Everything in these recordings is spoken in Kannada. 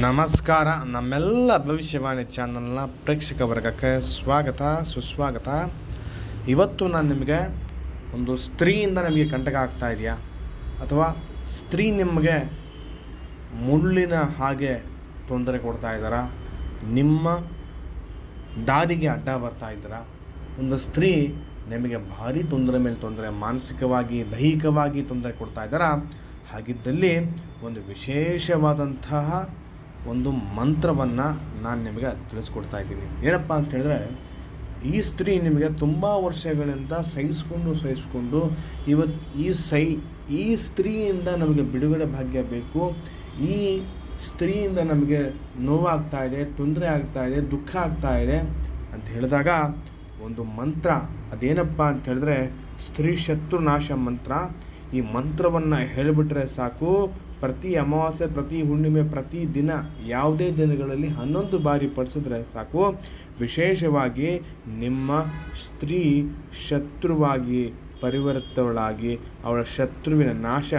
ನಮಸ್ಕಾರ. ನಮ್ಮೆಲ್ಲ ಭವಿಷ್ಯವಾಣಿ ಚಾನಲ್ನ ಪ್ರೇಕ್ಷಕ ವರ್ಗಕ್ಕೆ ಸ್ವಾಗತ, ಸುಸ್ವಾಗತ. ಇವತ್ತು ನಾನು ನಿಮಗೆ ಒಂದು ಸ್ತ್ರೀಯಿಂದ ನಿಮಗೆ ಕಂಟಕ ಆಗ್ತಾ ಇದೆಯಾ? ಅಥವಾ ಸ್ತ್ರೀ ನಿಮಗೆ ಮುಳ್ಳಿನ ಹಾಗೆ ತೊಂದರೆ ಕೊಡ್ತಾ ಇದ್ದಾರಾ? ನಿಮ್ಮ ದಾರಿಗೆ ಅಡ್ಡ ಬರ್ತಾ ಇದ್ದೀರಾ? ಒಂದು ಸ್ತ್ರೀ ನಿಮಗೆ ಭಾರಿ ತೊಂದರೆ ಮೇಲೆ ತೊಂದರೆ, ಮಾನಸಿಕವಾಗಿ, ದೈಹಿಕವಾಗಿ ತೊಂದರೆ ಕೊಡ್ತಾ ಇದ್ದಾರಾ? ಹಾಗಿದ್ದಲ್ಲಿ ಒಂದು ವಿಶೇಷವಾದಂತಹ ಒಂದು ಮಂತ್ರವನ್ನು ನಾನು ನಿಮಗೆ ತಿಳಿಸ್ಕೊಡ್ತಾ ಇದ್ದೀನಿ. ಏನಪ್ಪ ಅಂತ ಹೇಳಿದ್ರೆ, ಈ ಸ್ತ್ರೀ ನಿಮಗೆ ತುಂಬ ವರ್ಷಗಳಿಂದ ಸಹಿಸ್ಕೊಂಡು ಸಹಿಸ್ಕೊಂಡು ಇವತ್ತು ಈ ಸೈ, ಈ ಸ್ತ್ರೀಯಿಂದ ನಮಗೆ ಬಿಡುಗಡೆ ಭಾಗ್ಯ ಬೇಕು. ಈ ಸ್ತ್ರೀಯಿಂದ ನಮಗೆ ನೋವಾಗ್ತಾ ಇದೆ, ತೊಂದರೆ ಆಗ್ತಾ ಇದೆ, ದುಃಖ ಆಗ್ತಾ ಇದೆ ಅಂತ ಹೇಳಿದಾಗ ಒಂದು ಮಂತ್ರ, ಅದೇನಪ್ಪ ಅಂತ ಹೇಳಿದ್ರೆ, ಸ್ತ್ರೀ ಶತ್ರುನಾಶ ಮಂತ್ರ. ಈ ಮಂತ್ರವನ್ನು ಹೇಳಿಬಿಟ್ರೆ ಸಾಕು. ಪ್ರತಿ ಅಮಾವಾಸ್ಯೆ, ಪ್ರತಿ ಹುಣ್ಣಿಮೆ, ಪ್ರತಿ ದಿನ ಯಾವುದೇ ದಿನಗಳಲ್ಲಿ ಹನ್ನೊಂದು ಬಾರಿ ಪಡಿಸಿದ್ರೆ ಸಾಕು. ವಿಶೇಷವಾಗಿ ನಿಮ್ಮ ಸ್ತ್ರೀ ಶತ್ರುವಾಗಿ ಪರಿವರ್ತವಳಾಗಿ ಅವಳ ಶತ್ರುವಿನ ನಾಶ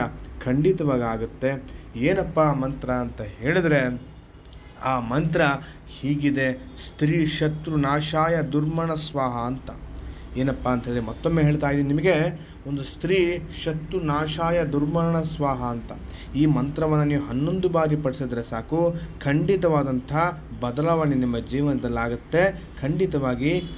ಖಂಡಿತವಾಗಿ ಆಗುತ್ತೆ. ಏನಪ್ಪ ಮಂತ್ರ ಅಂತ ಹೇಳಿದ್ರೆ, ಆ ಮಂತ್ರ ಹೀಗಿದೆ, ಸ್ತ್ರೀ ಶತ್ರು ನಾಶಾಯ ದುರ್ಮಣ ಸ್ವಾಹ ಅಂತ. ಏನಪ್ಪ ಅಂತೇಳಿ ಮತ್ತೊಮ್ಮೆ ಹೇಳ್ತಾ ಇದ್ದೀನಿ. ನಿಮಗೆ ಒಂದು ಸ್ತ್ರೀ ಶತ್ರು ನಾಶಾಯ ದುರ್ಮರಣ ಸ್ವಾಹ ಅಂತ. ಈ ಮಂತ್ರವನ್ನು ನೀವು ಹನ್ನೊಂದು ಬಾರಿ ಪಡಿಸಿದ್ರೆ ಸಾಕು. ಖಂಡಿತವಾದಂಥ ಬದಲಾವಣೆ ನಿಮ್ಮ ಜೀವನದಲ್ಲಾಗುತ್ತೆ. ಖಂಡಿತವಾಗಿ